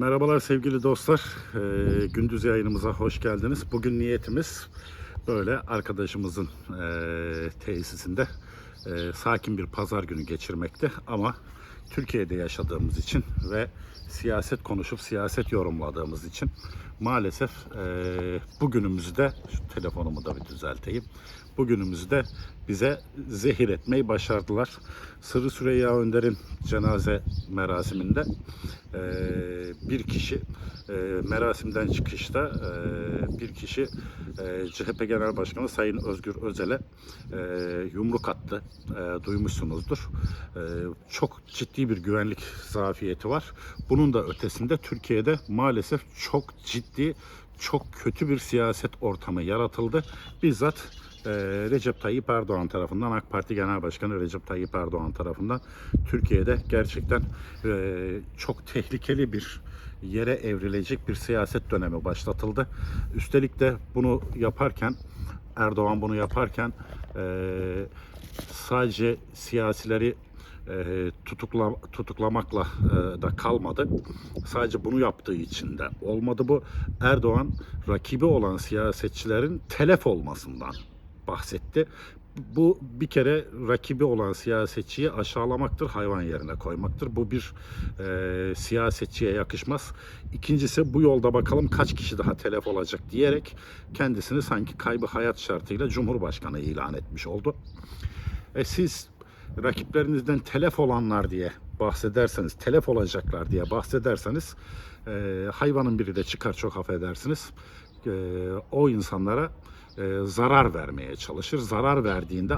Merhabalar sevgili dostlar. Ee, gündüz yayınımıza hoş geldiniz. Bugün niyetimiz böyle arkadaşımızın e, tesisinde e, sakin bir pazar günü geçirmekte. Ama Türkiye'de yaşadığımız için ve siyaset konuşup siyaset yorumladığımız için maalesef e, bugünümüzü de şu telefonumu da bir düzelteyim. Bugünümüzü de bize zehir etmeyi başardılar. Sırrı Süreyya Önder'in cenaze merasiminde e, bir kişi e, merasimden çıkışta e, bir kişi e, CHP Genel Başkanı Sayın Özgür Özel'e e, yumruk attı. E, duymuşsunuzdur. E, çok ciddi bir güvenlik zafiyeti var. Bunun da ötesinde Türkiye'de maalesef çok ciddi çok kötü bir siyaset ortamı yaratıldı. Bizzat e, Recep Tayyip Erdoğan tarafından AK Parti Genel Başkanı Recep Tayyip Erdoğan tarafından Türkiye'de gerçekten e, çok tehlikeli bir yere evrilecek bir siyaset dönemi başlatıldı. Üstelik de bunu yaparken Erdoğan bunu yaparken e, sadece siyasileri e, tutukla, tutuklamakla da kalmadı. Sadece bunu yaptığı için de olmadı bu. Erdoğan rakibi olan siyasetçilerin telef olmasından bahsetti. Bu bir kere rakibi olan siyasetçiyi aşağılamaktır, hayvan yerine koymaktır. Bu bir e, siyasetçiye yakışmaz. İkincisi bu yolda bakalım kaç kişi daha telef olacak diyerek kendisini sanki kaybı hayat şartıyla Cumhurbaşkanı ilan etmiş oldu. E siz rakiplerinizden telef olanlar diye bahsederseniz, telef olacaklar diye bahsederseniz e, hayvanın biri de çıkar çok affedersiniz. E, o insanlara e, zarar vermeye çalışır. Zarar verdiğinde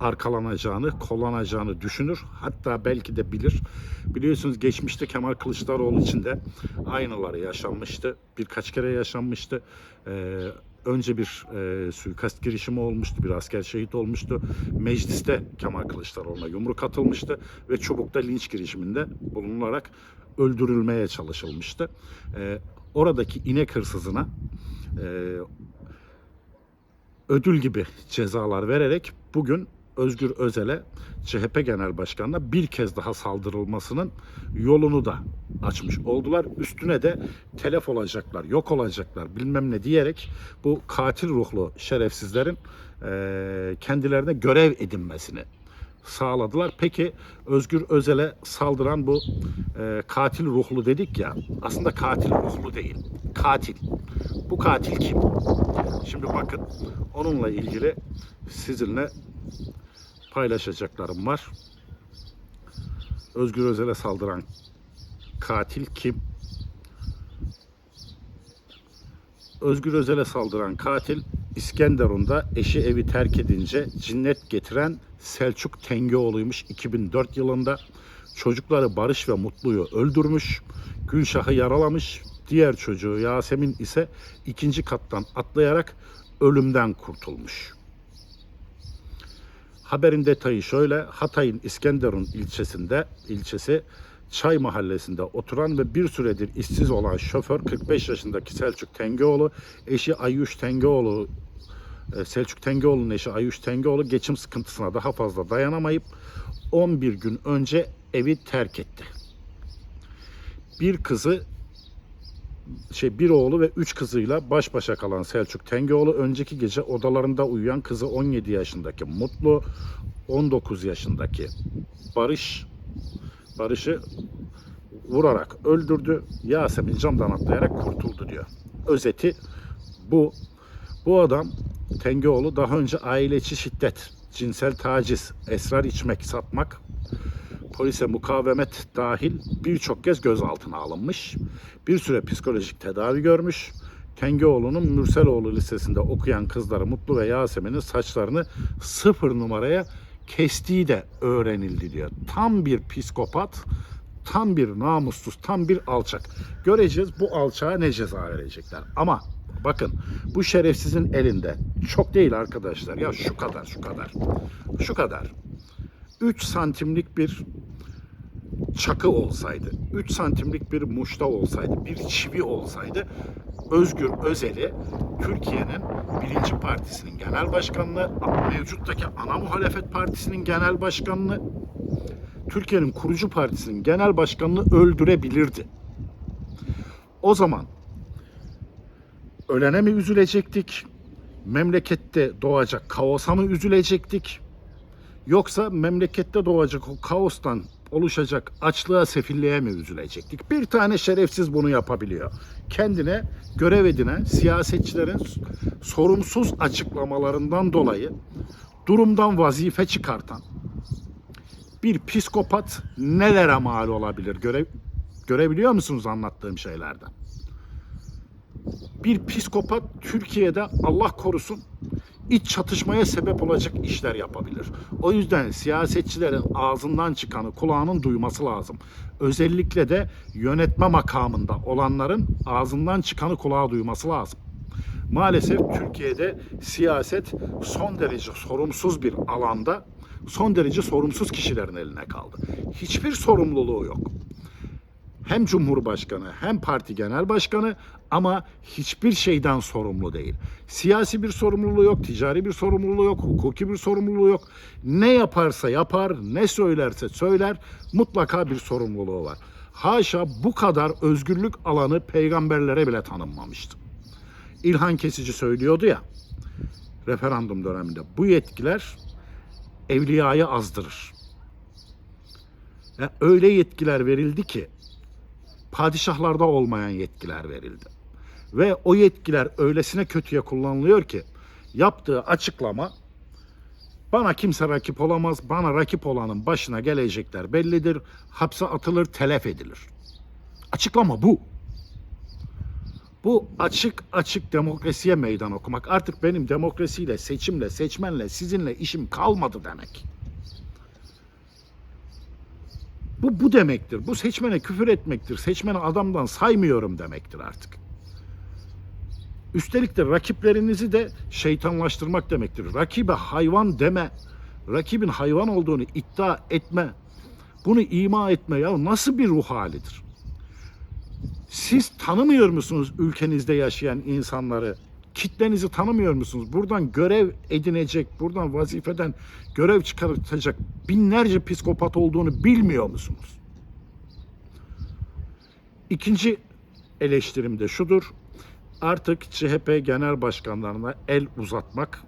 arkalanacağını, kollanacağını düşünür. Hatta belki de bilir. Biliyorsunuz geçmişte Kemal Kılıçdaroğlu için de aynıları yaşanmıştı. Birkaç kere yaşanmıştı. Ee, önce bir e, suikast girişimi olmuştu. Bir asker şehit olmuştu. Mecliste Kemal Kılıçdaroğlu'na yumruk atılmıştı ve Çubuk'ta linç girişiminde bulunularak öldürülmeye çalışılmıştı. Ee, oradaki inek hırsızına e, ödül gibi cezalar vererek bugün Özgür Özel'e CHP Genel Başkanı'na bir kez daha saldırılmasının yolunu da açmış oldular. Üstüne de telef olacaklar, yok olacaklar bilmem ne diyerek bu katil ruhlu şerefsizlerin kendilerine görev edinmesini sağladılar. Peki Özgür Özel'e saldıran bu eee, katil ruhlu dedik ya aslında katil ruhlu değil. Katil. Bu katil kim? Şimdi bakın onunla ilgili sizinle paylaşacaklarım var. Özgür Özel'e saldıran katil kim? Özgür Özel'e saldıran katil İskenderun'da eşi evi terk edince cinnet getiren Selçuk Tengioğlu'ymuş 2004 yılında. Çocukları Barış ve Mutlu'yu öldürmüş, Gülşah'ı yaralamış. Diğer çocuğu Yasemin ise ikinci kattan atlayarak ölümden kurtulmuş. Haberin detayı şöyle. Hatay'ın İskenderun ilçesinde ilçesi Çay mahallesinde oturan ve bir süredir işsiz olan şoför 45 yaşındaki Selçuk Tengioğlu, eşi Ayyuş Tengioğlu e, Selçuk Tengioğlu'nun eşi Ayuş Tengioğlu geçim sıkıntısına daha fazla dayanamayıp 11 gün önce evi terk etti. Bir kızı şey bir oğlu ve üç kızıyla baş başa kalan Selçuk Tengioğlu önceki gece odalarında uyuyan kızı 17 yaşındaki Mutlu, 19 yaşındaki Barış Barış'ı vurarak öldürdü. Yasemin camdan atlayarak kurtuldu diyor. Özeti bu. Bu adam Tengioğlu daha önce aile içi şiddet, cinsel taciz, esrar içmek, satmak, polise mukavemet dahil birçok kez gözaltına alınmış. Bir süre psikolojik tedavi görmüş. Tengioğlu'nun Mürseloğlu Lisesi'nde okuyan kızları Mutlu ve Yasemin'in saçlarını sıfır numaraya kestiği de öğrenildi diyor. Tam bir psikopat, tam bir namussuz, tam bir alçak. Göreceğiz bu alçağa ne ceza verecekler. Ama bakın bu şerefsizin elinde çok değil arkadaşlar. Ya şu kadar, şu kadar, şu kadar. 3 santimlik bir çakı olsaydı, 3 santimlik bir muşta olsaydı, bir çivi olsaydı Özgür Özel'i Türkiye'nin birinci partisinin genel başkanlığı, mevcuttaki ana muhalefet partisinin genel başkanlığı, Türkiye'nin kurucu partisinin genel başkanlığı öldürebilirdi. O zaman ölene mi üzülecektik? Memlekette doğacak kaosa mı üzülecektik? Yoksa memlekette doğacak o kaostan oluşacak açlığa, sefilliğe mi üzülecektik? Bir tane şerefsiz bunu yapabiliyor. Kendine görev edinen siyasetçilerin sorumsuz açıklamalarından dolayı durumdan vazife çıkartan bir psikopat nelere mal olabilir? Göre, görebiliyor musunuz anlattığım şeylerden? Bir psikopat Türkiye'de Allah korusun iç çatışmaya sebep olacak işler yapabilir. O yüzden siyasetçilerin ağzından çıkanı kulağının duyması lazım. Özellikle de yönetme makamında olanların ağzından çıkanı kulağa duyması lazım. Maalesef Türkiye'de siyaset son derece sorumsuz bir alanda son derece sorumsuz kişilerin eline kaldı. Hiçbir sorumluluğu yok hem Cumhurbaşkanı hem parti genel başkanı ama hiçbir şeyden sorumlu değil. Siyasi bir sorumluluğu yok, ticari bir sorumluluğu yok, hukuki bir sorumluluğu yok. Ne yaparsa yapar, ne söylerse söyler mutlaka bir sorumluluğu var. Haşa bu kadar özgürlük alanı peygamberlere bile tanınmamıştı. İlhan Kesici söylüyordu ya referandum döneminde bu yetkiler evliyayı azdırır. Ya öyle yetkiler verildi ki padişahlarda olmayan yetkiler verildi. Ve o yetkiler öylesine kötüye kullanılıyor ki yaptığı açıklama bana kimse rakip olamaz, bana rakip olanın başına gelecekler bellidir, hapse atılır, telef edilir. Açıklama bu. Bu açık açık demokrasiye meydan okumak. Artık benim demokrasiyle, seçimle, seçmenle, sizinle işim kalmadı demek. Bu bu demektir. Bu seçmene küfür etmektir. Seçmeni adamdan saymıyorum demektir artık. Üstelik de rakiplerinizi de şeytanlaştırmak demektir. Rakibe hayvan deme. Rakibin hayvan olduğunu iddia etme. Bunu ima etme ya nasıl bir ruh halidir? Siz tanımıyor musunuz ülkenizde yaşayan insanları? Kitlenizi tanımıyor musunuz? Buradan görev edinecek, buradan vazifeden görev çıkartacak binlerce psikopat olduğunu bilmiyor musunuz? İkinci eleştirim de şudur. Artık CHP genel başkanlarına el uzatmak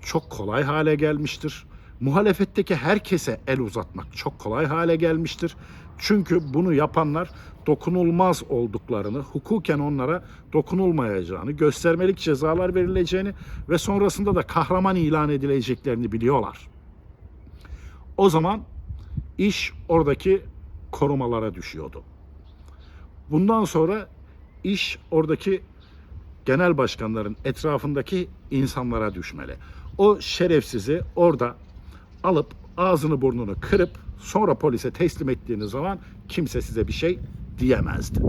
çok kolay hale gelmiştir. Muhalefetteki herkese el uzatmak çok kolay hale gelmiştir. Çünkü bunu yapanlar dokunulmaz olduklarını, hukuken onlara dokunulmayacağını, göstermelik cezalar verileceğini ve sonrasında da kahraman ilan edileceklerini biliyorlar. O zaman iş oradaki korumalara düşüyordu. Bundan sonra iş oradaki genel başkanların etrafındaki insanlara düşmeli. O şerefsizi orada alıp ağzını burnunu kırıp sonra polise teslim ettiğiniz zaman kimse size bir şey diyemezdi.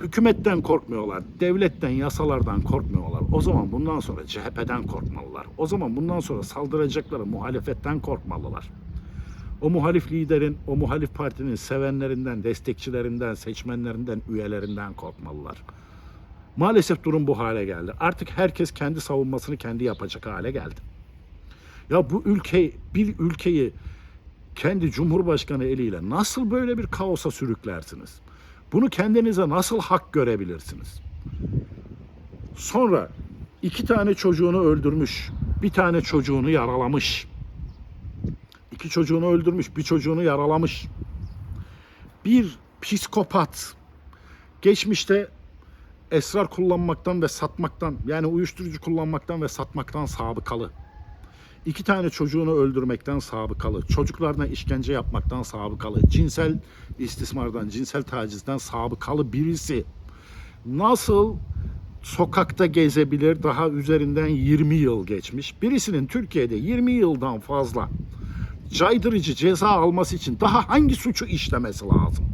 Hükümetten korkmuyorlar, devletten, yasalardan korkmuyorlar. O zaman bundan sonra CHP'den korkmalılar. O zaman bundan sonra saldıracakları muhalefetten korkmalılar. O muhalif liderin, o muhalif partinin sevenlerinden, destekçilerinden, seçmenlerinden, üyelerinden korkmalılar. Maalesef durum bu hale geldi. Artık herkes kendi savunmasını kendi yapacak hale geldi. Ya bu ülke bir ülkeyi kendi cumhurbaşkanı eliyle nasıl böyle bir kaosa sürüklersiniz? Bunu kendinize nasıl hak görebilirsiniz? Sonra iki tane çocuğunu öldürmüş, bir tane çocuğunu yaralamış. İki çocuğunu öldürmüş, bir çocuğunu yaralamış. Bir psikopat geçmişte esrar kullanmaktan ve satmaktan yani uyuşturucu kullanmaktan ve satmaktan sabıkalı. İki tane çocuğunu öldürmekten sabıkalı, çocuklarına işkence yapmaktan sabıkalı, cinsel istismardan, cinsel tacizden sabıkalı birisi nasıl sokakta gezebilir daha üzerinden 20 yıl geçmiş. Birisinin Türkiye'de 20 yıldan fazla caydırıcı ceza alması için daha hangi suçu işlemesi lazım?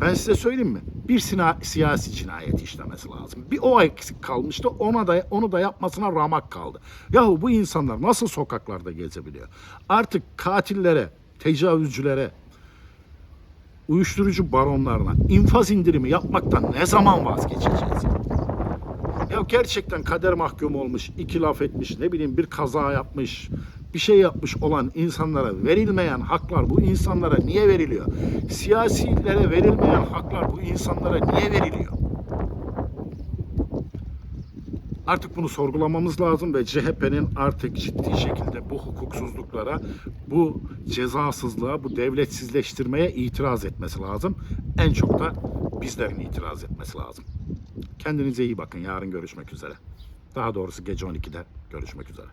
Ben size söyleyeyim mi? Bir sina- siyasi cinayet işlemesi lazım. Bir o eksik kalmıştı. Ona da onu da yapmasına ramak kaldı. Yahu bu insanlar nasıl sokaklarda gezebiliyor? Artık katillere, tecavüzcülere, uyuşturucu baronlarına infaz indirimi yapmaktan ne zaman vazgeçeceğiz? Ya? Gerçekten kader mahkum olmuş, iki laf etmiş, ne bileyim bir kaza yapmış, bir şey yapmış olan insanlara verilmeyen haklar bu insanlara niye veriliyor? Siyasilere verilmeyen haklar bu insanlara niye veriliyor? Artık bunu sorgulamamız lazım ve CHP'nin artık ciddi şekilde bu hukuksuzluklara, bu cezasızlığa, bu devletsizleştirmeye itiraz etmesi lazım. En çok da bizlerin itiraz etmesi lazım. Kendinize iyi bakın. Yarın görüşmek üzere. Daha doğrusu gece 12'de görüşmek üzere.